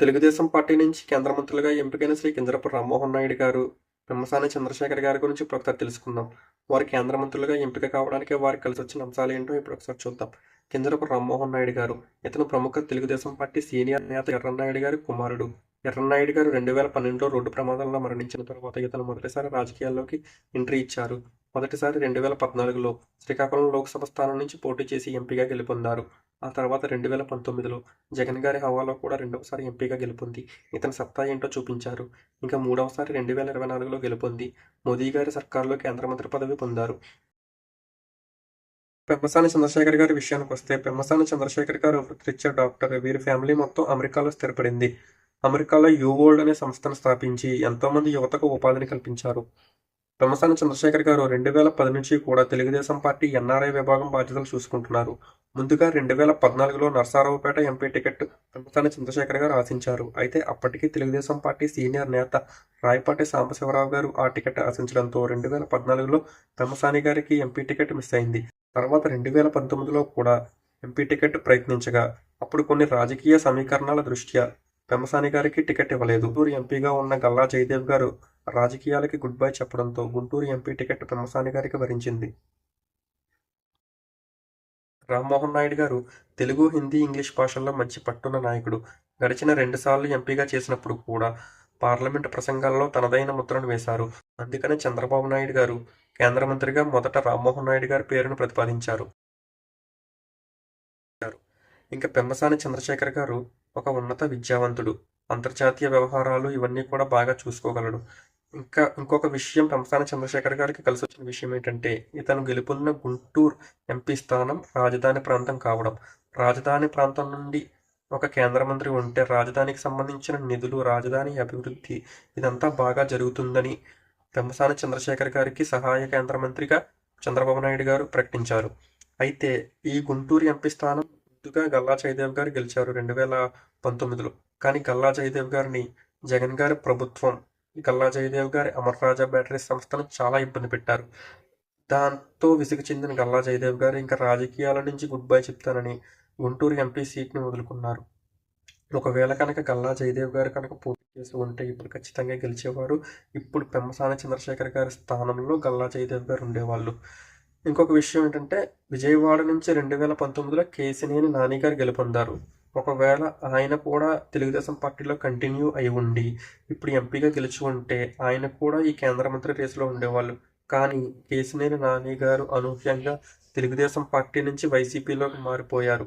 Telugu Desam party నుంచి కేంద్ర మంత్రులుగా ఎంపికైన శ్రీ కింజరపు రామ్మోహన్ నాయుడు గారు పెమ్మసాని చంద్రశేఖర్ గారి గురించి ఇప్పుడు ఒకసారి తెలుసుకుందాం. వారు కేంద్ర మంత్రులుగా ఎంపిక కావడానికి వారికి కలిసి వచ్చిన అంశాలు ఏంటో ఇప్పుడు ఒకసారి చూద్దాం. కింజరపు రామ్మోహన్ నాయుడు గారు ఇతను ప్రముఖ తెలుగుదేశం పార్టీ సీనియర్ నేత ఎర్రన్నాయుడు గారి కుమారుడు. ఎర్రన్నాయుడు గారు రెండు వేల పన్నెండులో రోడ్డు ప్రమాదంలో మరణించిన తర్వాత ఇతను మొదటిసారి రాజకీయాల్లోకి ఎంట్రీ ఇచ్చారు. మొదటిసారి రెండు వేల పద్నాలుగులో శ్రీకాకుళం లోక్సభ స్థానం నుంచి పోటీ చేసి ఎంపీగా గెలుపొందారు. ఆ తర్వాత రెండు వేల పంతొమ్మిదిలో జగన్ గారి హవాలో కూడా రెండవసారి ఎంపీగా గెలుపొంది. ఇతని సత్తా ఏంటో చూపించారు. ఇంకా మూడవసారి రెండు వేల ఇరవై నాలుగులో గెలుపొంది. మోదీ గారి సర్కారులో కేంద్ర మంత్రి పదవి పొందారు. పెమ్మసాని చంద్రశేఖర్ గారి విషయానికి వస్తే పెమ్మసాని చంద్రశేఖర్ గారు వృత్తిరీత్యా డాక్టర్. వీరి ఫ్యామిలీ మొత్తం అమెరికాలో స్థిరపడింది. అమెరికాలో యూవోల్డ్ అనే సంస్థను స్థాపించి ఎంతోమంది యువతకు ఉపాధిని కల్పించారు. పెమ్మసాని చంద్రశేఖర్ గారు రెండు వేల పది నుంచి కూడా తెలుగుదేశం పార్టీ ఎన్ఆర్ఐ విభాగం బాధ్యతలు చూసుకుంటున్నారు. ముందుగా రెండు వేల పద్నాలుగులో నరసారావుపేట ఎంపీ టికెట్ పెమ్మసాని చంద్రశేఖర్ గారు ఆశించారు. అయితే అప్పటికి తెలుగుదేశం పార్టీ సీనియర్ నేత రాయపాటి సాంబశివరావు గారు ఆ టికెట్ ఆశించడంతో రెండు వేల పద్నాలుగులో పెమ్మసాని గారికి ఎంపీ టికెట్ మిస్ అయింది. తర్వాత రెండు వేల పంతొమ్మిదిలో కూడా ఎంపీ టికెట్ ప్రయత్నించగా అప్పుడు కొన్ని రాజకీయ సమీకరణాల దృష్ట్యా పెమ్మసాని గారికి టికెట్ ఇవ్వలేదు. గుంటూరు ఎంపీగా ఉన్న గల్లా జయదేవ్ గారు రాజకీయాలకి గుడ్ బై చెప్పడంతో గుంటూరు ఎంపీ టికెట్ పెమ్మసాని గారికి వరించింది. రామ్మోహన్ నాయుడు గారు తెలుగు హిందీ ఇంగ్లీష్ భాషల్లో మంచి పట్టున్న నాయకుడు. గడిచిన రెండుసార్లు ఎంపీగా చేసినప్పుడు కూడా పార్లమెంట్ ప్రసంగాల్లో తనదైన ముద్రను వేశారు. అందుకనే చంద్రబాబు నాయుడు గారు కేంద్ర మంత్రిగా మొదట రామ్మోహన్ నాయుడు గారి పేరును ప్రతిపాదించారు. ఇంకా పెమ్మసాని చంద్రశేఖర్ గారు ఒక ఉన్నత విద్యావంతుడు. అంతర్జాతీయ వ్యవహారాలు ఇవన్నీ కూడా బాగా చూసుకోగలడు. ఇంకా ఇంకొక విషయం పెంపసాని చంద్రశేఖర్ గారికి కలిసి వచ్చిన విషయం ఏంటంటే ఇతను గెలుపొందిన గుంటూరు ఎంపీ స్థానం రాజధాని ప్రాంతం కావడం. రాజధాని ప్రాంతం నుండి ఒక కేంద్ర మంత్రి ఉంటే రాజధానికి సంబంధించిన నిధులు రాజధాని అభివృద్ధి ఇదంతా బాగా జరుగుతుందని పెంపసాని చంద్రశేఖర్ గారికి సహాయ కేంద్ర మంత్రిగా చంద్రబాబు నాయుడు గారు ప్రకటించారు. అయితే ఈ గుంటూరు ఎంపీ స్థానం ముందుగా గల్లా జయదేవ్ గారు గెలిచారు రెండు వేల పంతొమ్మిదిలో. కానీ గల్లా జయదేవ్ గారిని జగన్ గారి ప్రభుత్వం గల్లా జయదేవ్ గారి అమర్రాజా బ్యాటరీ సంస్థను చాలా ఇబ్బంది పెట్టారు. దాంతో విసుగు చెందిన గల్లా జయదేవ్ గారు ఇంకా రాజకీయాల నుంచి గుడ్ బై చెప్తానని గుంటూరు ఎంపీ సీట్ని వదులుకున్నారు. ఒకవేళ కనుక గల్లా జయదేవ్ గారు కనుక పోటీ చేసి ఉంటే ఇప్పుడు ఖచ్చితంగా గెలిచేవారు. ఇప్పుడు పెమ్మసాని చంద్రశేఖర్ గారి స్థానంలో గల్లా జయదేవ్ గారు ఉండేవాళ్ళు. ఇంకొక విషయం ఏంటంటే విజయవాడ నుంచి రెండు వేల పంతొమ్మిదిలో కేసినేని నాని గారు గెలుపొందారు. ఒకవేళ ఆయన కూడా తెలుగుదేశం పార్టీలో కంటిన్యూ అయి ఉండి ఇప్పుడు ఎంపీగా గెలిచి ఉంటే ఆయన కూడా ఈ కేంద్ర మంత్రి రేసులో ఉండేవాళ్ళు. కానీ కేసినేని నాని గారు అనూహ్యంగా తెలుగుదేశం పార్టీ నుంచి వైసీపీలోకి మారిపోయారు.